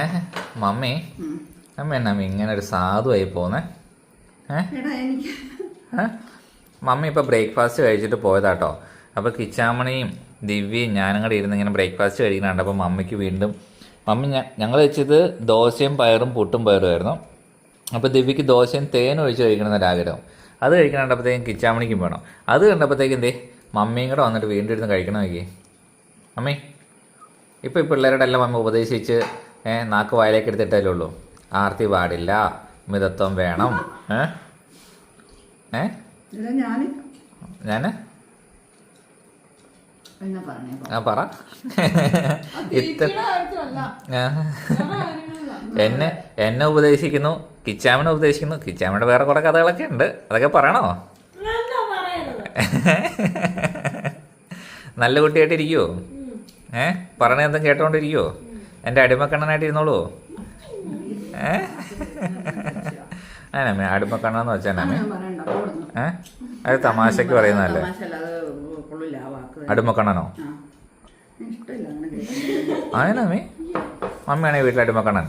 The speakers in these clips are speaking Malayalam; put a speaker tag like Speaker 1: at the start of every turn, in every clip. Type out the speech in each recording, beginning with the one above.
Speaker 1: ഏ മമ്മി? അമ്മ എന്നാ ഇങ്ങനെ ഒരു സാധുവായി പോന്നെ? മമ്മി ഇപ്പോൾ ബ്രേക്ക്ഫാസ്റ്റ് കഴിച്ചിട്ട് പോയതാട്ടോ. അപ്പോൾ കിച്ചാമണിയും ദിവ്യയും ഞാനും കൂടെ ഇരുന്ന് ഇങ്ങനെ ബ്രേക്ക്ഫാസ്റ്റ് കഴിക്കുന്നുണ്ട് അപ്പോൾ മമ്മിക്ക് വീണ്ടും മമ്മി ഞങ്ങൾ വെച്ചത് ദോശയും പയറും പുട്ടും പയറും ആയിരുന്നു. അപ്പോൾ ദിവ്യക്ക് ദോശയും തേനും ഒഴിച്ച് കഴിക്കണം എന്നൊരാഗ്രഹം അത് കഴിക്കണം കണ്ടപ്പോഴത്തേക്കും കിച്ചാമണിക്കും വേണം. അത് കണ്ടപ്പോഴത്തേക്കും എന്തേ? മമ്മിയും കൂടെ വന്നിട്ട് വീണ്ടും ഇരുന്ന് കഴിക്കണം നോക്കി മമ്മി ഇപ്പോൾ ഈ പിള്ളേരുടെ എല്ലാം മമ്മി ഉപദേശിച്ച് നാക്ക് വായിലേക്ക് എടുത്തിട്ടല്ലേ ഉള്ളൂ. ആർത്തി പാടില്ല. മിതത്വം വേണം. ഏ?
Speaker 2: ഞാൻ
Speaker 1: ഞാൻ
Speaker 2: എന്നാ പറഞ്ഞേ
Speaker 1: ആ പറ. ഇത്ര എന്നെ എന്നെ ഉപദേശിക്കുന്നു കിച്ചാമനെ ഉപദേശിക്കുന്നു കിച്ചാമയുടെ വേറെ കുറെ കഥകളൊക്കെ ഉണ്ട്. അതൊക്കെ പറയണോ? നല്ല കുട്ടിയായിട്ട് ഇരിക്കുവോ ഏ? പറഞ്ഞ എന്തും കേട്ടോണ്ടിരിക്കുവോ? എന്റെ അടിമക്കണ്ണനായിട്ട് ഇരുന്നോളൂ ഏ അടിമക്കണ്ണെന്ന് വെച്ചാൽ ഏ? അത് തമാശക്ക് പറയുന്നതല്ലേ? അടിമക്കണ്ണനോ
Speaker 2: ആയനാ ഇഷ്ടമില്ല
Speaker 1: അമ്മയാണെ വീട്ടിൽ അടിമക്കണ്ണൻ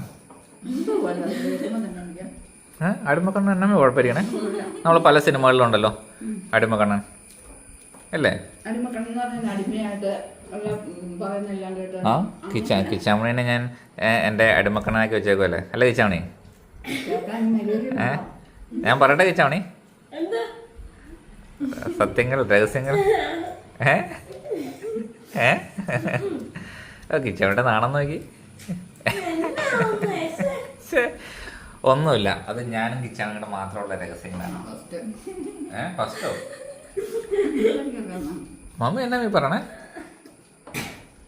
Speaker 2: എന്തോ പോലെ അത് കേൾക്കുമ്പോൾ തന്നെ എനിക്ക്.
Speaker 1: ഏ? അടിമക്കണ്ണൻ എന്നമ്മി കുഴപ്പമിരിക്കണേ. നമ്മൾ പല സിനിമകളിലുണ്ടല്ലോ അടിമക്കണ്ണൻ അല്ലേ?
Speaker 2: അടിമക്കണ്ണെന്ന് പറഞ്ഞാൽ അടിമയായിട്ട് ഉള്ള ഉം, പറയുന്നെല്ലാം കേട്ട്.
Speaker 1: ആ കിച്ച കിച്ചാമണിനെ ഞാൻ എന്റെ അടിമക്കണ്ണനാക്കി വെച്ചേക്കുമല്ലേ അല്ലേ കിച്ചാമണി ഏ? ഞാൻ പറയട്ടെ കിച്ചാമണി
Speaker 3: എന്ത്?
Speaker 1: സത്യങ്ങൾ രഹസ്യങ്ങൾ. ഏ? ഏ? ഓ കിച്ചാമണിയുടെ നാണം നോക്കി. ഒന്നുമില്ല അത് ഞാനും കിച്ചാമണിയുടെ മാത്രമുള്ള രഹസ്യങ്ങളാണ്
Speaker 2: ഫസ്റ്റ്
Speaker 1: ഏ ഫസ്റ്റോ? മമ്മ എന്നാ നീ പറയണേ?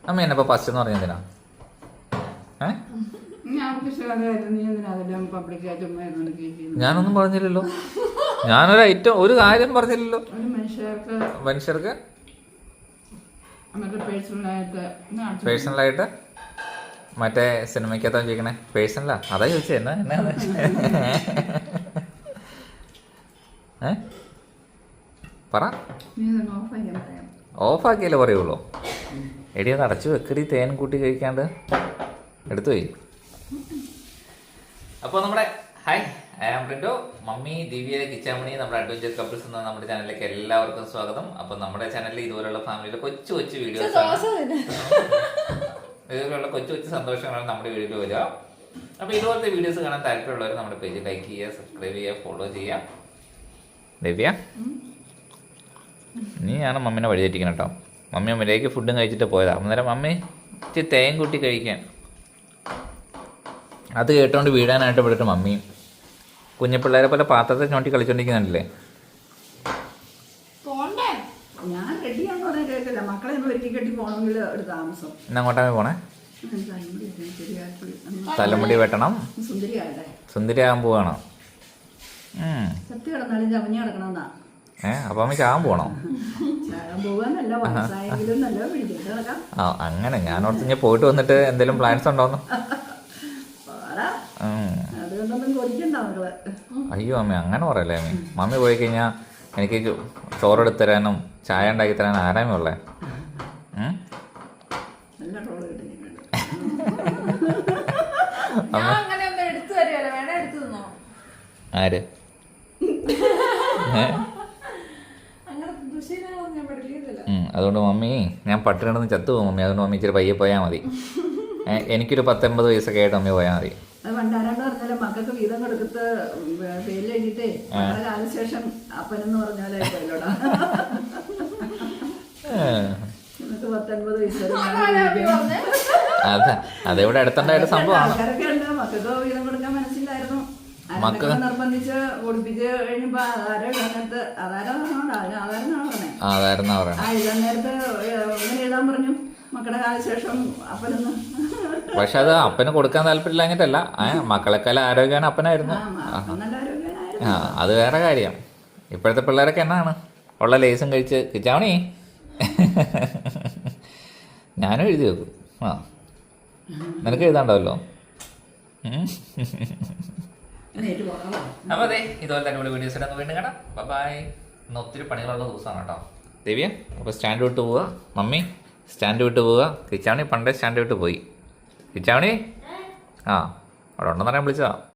Speaker 1: അമ്മ എന്നെ ഇപ്പൊ ഫസ്റ്റ് എന്ന്
Speaker 2: പറഞ്ഞാ എന്തിനാ?
Speaker 1: ഞാനൊന്നും പറഞ്ഞില്ലല്ലോ. ഞാനൊരു ഐറ്റം ഒരു കാര്യം പറഞ്ഞില്ലല്ലോ.
Speaker 2: മനുഷ്യർക്ക് പേഴ്സണലായിട്ട്
Speaker 1: മറ്റേ സിനിമയ്ക്കകത്താ ചോദിക്കണേ പേഴ്സണലാ? അതാ ചോദിച്ചത് എന്നാ എന്നാ? ഏ? പറ. ഓഫാക്കിയല്ലേ പറയുള്ളൂ. എടി അത് അടച്ചു വെക്കടി തേൻ കൂട്ടി കഴിക്കാണ്ട്. എടുത്തു പോയി. അപ്പോൾ നമ്മുടെ ഹായ്. ആം പ്രിന്റോ മമ്മി ദിവ്യ കിച്ചാമണി നമ്മുടെ അഡ്വഞ്ചർ കപ്പിൾസ് എന്ന നമ്മുടെ ചാനലിലേക്ക് എല്ലാവർക്കും സ്വാഗതം. അപ്പൊ നമ്മുടെ ചാനലിൽ ഇതുപോലുള്ള ഫാമിലിയിലെ കൊച്ചു കൊച്ചു വീഡിയോസ് ഇതുപോലുള്ള കൊച്ചു കൊച്ചു സന്തോഷങ്ങളാണ് നമ്മുടെ വീഡിയോയിൽ വരിക. അപ്പൊ ഇതുപോലത്തെ വീഡിയോസ് കാണാൻ താല്പര്യമുള്ളവർ നമ്മുടെ പേജ് ലൈക്ക് ചെയ്യുക സബ്സ്ക്രൈബ് ചെയ്യുക ഫോളോ ചെയ്യുക. ദിവ്യ? നീയാണ് മമ്മിനെ വഴിതെറ്റിക്കണം കേട്ടോ. മമ്മി അമ്മയിലേക്ക് ഫുഡും കഴിച്ചിട്ട് പോയതാ. അന്നേരം മമ്മി ഇച്ചിരി തേൻ കൂട്ടി കഴിക്കാൻ. അത് കേട്ടോണ്ട് വീടാനായിട്ട് വിളിട്ട് മമ്മി കുഞ്ഞിപ്പിള്ളേരെ പോലെ പാത്രത്തെ ചോണ്ടി കളിച്ചോണ്ടിരിക്കുന്നുണ്ടല്ലേ?
Speaker 2: ഞാൻ റെഡിയാണെന്ന് പറഞ്ഞാൽ കേൾക്കില്ല മക്കളെ ഒന്ന് ഒരുക്കി കെട്ടി പോകണമെങ്കിൽ ഒരു താമസം.
Speaker 1: പോണേ?
Speaker 2: തലമുടി
Speaker 1: വെട്ടണം.
Speaker 2: സുന്ദരിയാകട്ടെ.
Speaker 1: സുന്ദരിയാകാൻ പോവാണോ?
Speaker 2: സത്യം കിടന്നാലും ചമഞ്ഞ് കിടക്കണമെന്നാ.
Speaker 1: ഏ അപ്പം ചാൻ പോണോ? പോകണോ
Speaker 2: ചാകാൻ പോണോ
Speaker 1: ആ അങ്ങനെ. ഞാൻ ഓർത്ത് പോയിട്ട് വന്നിട്ട് എന്തെങ്കിലും പ്ലാൻസ് ഉണ്ടോന്ന്.
Speaker 2: അതുകൊണ്ടൊന്നും
Speaker 1: അയ്യോ അമ്മ അങ്ങനെ പറയല്ലേ അമ്മ? മമ്മി പോയി കഴിഞ്ഞാൽ എനിക്ക് ചോറെടുത്ത് തരാനും ചായ ഉണ്ടാക്കി തരാനും ആരാമേ ഉള്ളേ ആര്? അതുകൊണ്ട് മമ്മി ഞാൻ പട്ടിണി കിടന്ന് ചത്തു പോകും മമ്മി. അതുകൊണ്ട് മമ്മി ഇച്ചിരി പയ്യെ പോയാൽ മതി. എനിക്കൊരു പത്തൊമ്പത് വയസ്സൊക്കെ ആയിട്ട് മമ്മി പോയാൽ മതി.
Speaker 2: മക്കൾക്ക് വീതം കൊടുക്കത്ത് പേരിൽ എഴുതിയിട്ടേ വളരെ കാലശേഷം അപ്പനെന്ന് എന്നിട്ട് പത്തൊൻപത് വയസ്സ്?
Speaker 1: അത് അതിവിടെ അടുത്തുണ്ടായിട്ട് സംഭവമാണ്.
Speaker 2: ആൾക്കാരൊക്കെ ഉണ്ട്. മക്കൾക്ക് വീതം കൊടുക്കാൻ മനസ്സിലായിരുന്നു നിർബന്ധിച്ച് ഓടിപ്പിച്ച് കഴിഞ്ഞപ്പോ ആധാരം അങ്ങനത്തെ ആധാരം ആധാരം
Speaker 1: ആ അതായിരുന്നാ പറയണേ
Speaker 2: ആ എഴുതാൻ നേരത്ത് ഇങ്ങനെ എഴുതാൻ പറഞ്ഞു. മക്കളുടെ കാലശേഷം അപ്പനൊന്ന്
Speaker 1: പക്ഷെ അത് അപ്പന് കൊടുക്കാൻ താല്പര്യമില്ലാഞ്ഞിട്ടല്ല ഏ മക്കളെക്കാളും ആരോഗ്യമാണ് അപ്പനായിരുന്നു.
Speaker 2: ആ
Speaker 1: അത് വേറെ കാര്യം. ഇപ്പോഴത്തെ പിള്ളേരൊക്കെ എന്നാണ്? ഉള്ള ലേസും കഴിച്ച് കിച്ചാവണി ഞാനും എഴുതി വെക്കും. ആ. നിനക്ക് എഴുതാണ്ടാവല്ലോ? അപ്പോൾ അതെ ഇതുപോലത്തെ അടിപൊളി വീഡിയോസ് ഇടാൻ വീണ്ടും കാണാം. ബൈ ഇന്ന് ഒത്തിരി പണികളുള്ള ദിവസമാണ് കേട്ടോ. ദിവ്യ അപ്പോൾ സ്റ്റാൻഡ് വിട്ട് പോവുക. മമ്മി. സ്റ്റാൻഡ് വിട്ട് പോവുക. കിച്ചാമണി പണ്ടേ സ്റ്റാൻഡ് വിട്ട് പോയി. കിച്ചാമണി ആ അവിടെ ഉണ്ടെന്ന് പറയാൻ